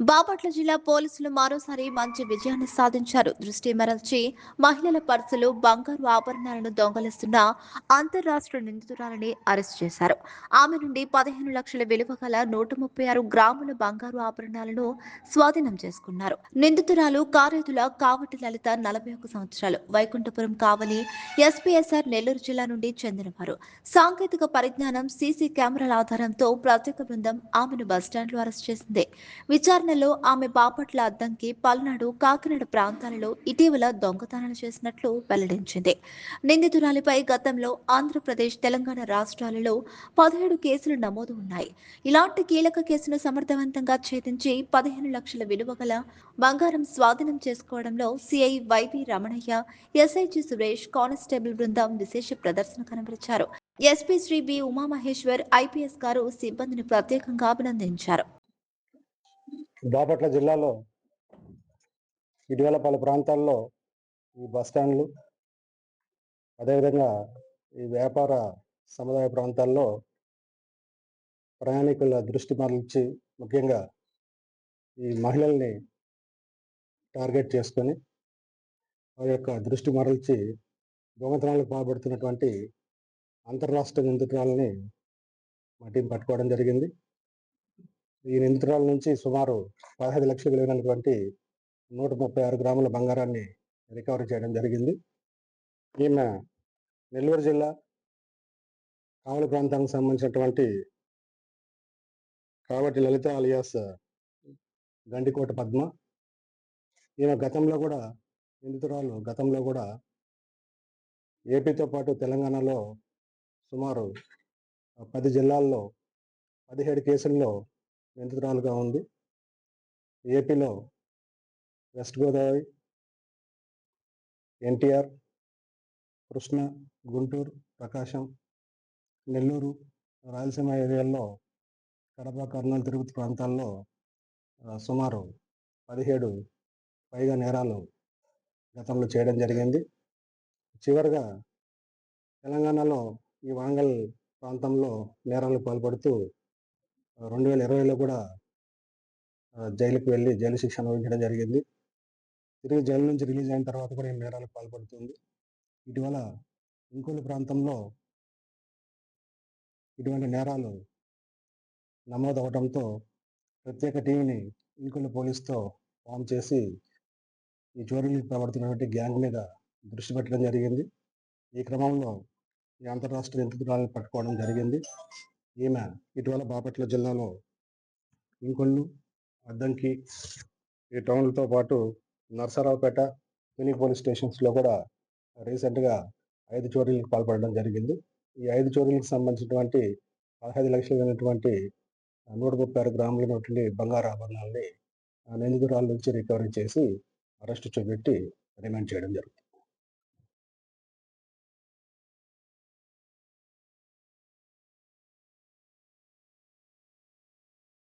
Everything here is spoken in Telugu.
బాపట్ల జిల్లా పోలీసులు మరోసారి మంచి విజయాన్ని సాధించారు. దృష్టి మరల్చి మహిళల పర్సులు బంగారు ఆభరణాలను దొంగలిస్తున్న అంతర్రాష్ట్ర నిందితురాలని అరెస్ట్ చేశారు. ఆమె నుండి పదిహేను లక్షల విలువ గల నూట ముప్పై ఆరు గ్రాముల బంగారు ఆభరణాలను స్వాధీనం చేసుకున్నారు. నిందితురాలు కారేదుల కావటి లలిత నలభై ఒక సంవత్సరాలు. వైకుంఠపురం కావలి ఎస్పీఎస్ఆర్ నెల్లూరు జిల్లా నుండి చెందినవారు. సాంకేతిక పరిజ్ఞానం సీసీ కెమెరాల ఆధారంతో ప్రత్యేక బృందం ఆమెను బస్టాండ్లో అరెస్ట్ చేసింది. తెలంగాణలో ఆమె బాపట్ల అద్దంకి పల్నాడు కాకినాడ ప్రాంతాలలో ఇటీవల దొంగతనాలు చేసినట్లు వెల్లడించింది. నిందితురాలిపై గతంలో ఆంధ్రప్రదేశ్ తెలంగాణ రాష్ట్రాలలో పదిహేడు కేసులు నమోదు ఉన్నాయి. ఇలాంటి కీలక కేసును సమర్థవంతంగా ఛేదించి పదిహేను లక్షల విలువ గల బంగారం స్వాధీనం చేసుకోవడంలో CI YV Ramanaiah SI G Suresh constable బృందం విశేష ప్రదర్శన కనబరిచారు. SP Shri B Umamaheshwar IPS గారు సిబ్బందిని ప్రత్యేకంగా అభినందించారు. బాపట్ల జిల్లాలో ఇటీవల పలు ప్రాంతాల్లో ఈ బస్ స్టాండ్లు అదేవిధంగా ఈ వ్యాపార సముదాయ ప్రాంతాల్లో ప్రయాణికుల దృష్టి మరల్చి ముఖ్యంగా ఈ మహిళల్ని టార్గెట్ చేసుకొని వారి యొక్క దృష్టి మరల్చి దొంగతనాలకు పాల్పడుతున్నటువంటి అంతర్రాష్ట్ర నిందితురాలని మా టీం పట్టుకోవడం జరిగింది. ఈ నిందితురాల నుంచి సుమారు పదహైదు లక్షలు విలువైనటువంటి నూట ముప్పై ఆరు గ్రాముల బంగారాన్ని రికవరీ చేయడం జరిగింది. ఈమె నెల్లూరు జిల్లా కావలి ప్రాంతానికి సంబంధించినటువంటి కాబట్టి లలిత అలియాస్ గండికోట పద్మ. ఈమె గతంలో కూడా నిందితురాలు గతంలో కూడా ఏపీతో పాటు తెలంగాణలో సుమారు పది జిల్లాల్లో పదిహేడు కేసుల్లో నిందితురాలుగా ఉంది. ఏపీలో వెస్ట్ గోదావరి ఎన్టీఆర్ కృష్ణ గుంటూరు ప్రకాశం నెల్లూరు రాయలసీమ ఏరియాల్లో కడప కర్నూలు తిరుపతి ప్రాంతాల్లో సుమారు పదిహేడు పైగా నేరాలు గతంలో చేయడం జరిగింది. చివరిగా తెలంగాణలో ఈ వాంగల్ ప్రాంతంలో నేరాలు పాల్పడుతూ రెండు వేల ఇరవైలో కూడా జైలుకు జైలుకి వెళ్ళి జైలు శిక్ష అనుభవించడం జరిగింది. తిరిగి జైలు నుంచి రిలీజ్ అయిన తర్వాత కూడా ఈ నేరాలకు పాల్పడుతుంది. ఇటీవల ఇంకోలు ప్రాంతంలో ఇటువంటి నేరాలు నమోదు అవడంతో ప్రత్యేక టీంని ఇంకొల్లు పోలీస్తో ఫామ్ చేసి ఈ చోరీలు ప్రవర్తినటువంటి గ్యాంగ్ మీద దృష్టి పెట్టడం జరిగింది. ఈ క్రమంలో ఈ అంతరాష్ట్ర నిందితురాలను పట్టుకోవడం జరిగింది. ఈమె ఇటీవల బాపట్ల జిల్లాలో ఇంకొన్ని అద్దంకి ఈ టౌన్లతో పాటు నర్సరావుపేట మినీ పోలీస్ స్టేషన్స్లో కూడా రీసెంట్గా ఐదు చోరీలకు పాల్పడడం జరిగింది. ఈ ఐదు చోరీలకు సంబంధించినటువంటి పదహైదు లక్షలు అయినటువంటి నూట ముప్పై ఆరు గ్రాములైనటువంటి బంగారు ఆభరణాలని ఆ నిందితురాల నుంచి రికవరీ చేసి అరెస్టు చూపెట్టి రిమాండ్ చేయడం జరుగుతుంది.